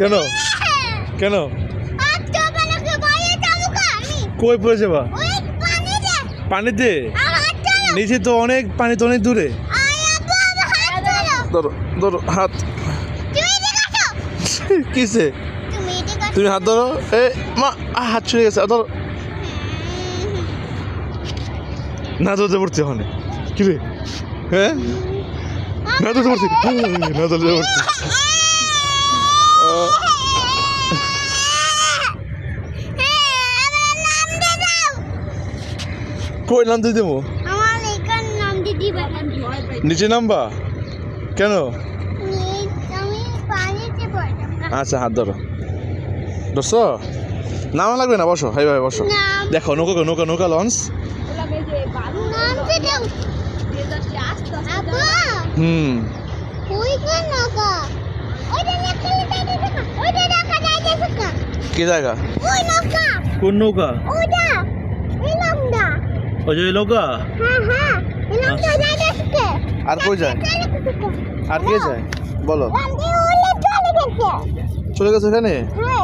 কেন? কেন? কই পড়েছে বা? পানিতে? নিচে তো অনেক পানি তো অনেক দূরে। ধরো ধরো, হাত। কিসে? তুমি হাত ধরো। এ, মা হাত ছুঁয়ে গেছে, ধরো। না ধরতে পড়ছে ওখানে। কি রে? হ্যাঁ? না ধরতে পড়ছে না ধরতে পড়ছে কই নাম দিয়ে দেবো? নিচে নামবা। কেন? আচ্ছা হাত ধরো। ধরছো? নামা লাগবে না বসো। হাই ভাই বসো। দেখো নৌকা নৌকা নৌকা লঞ্চ হুম। কি জায়গা? ওই নৌকা। কোন নৌকা? ওই যে নৌকা? হ্যাঁ হ্যাঁ। যাইতেছে আর কই যায়? আর কে যায়? বলো। চলে গেছে। এখানে? হ্যাঁ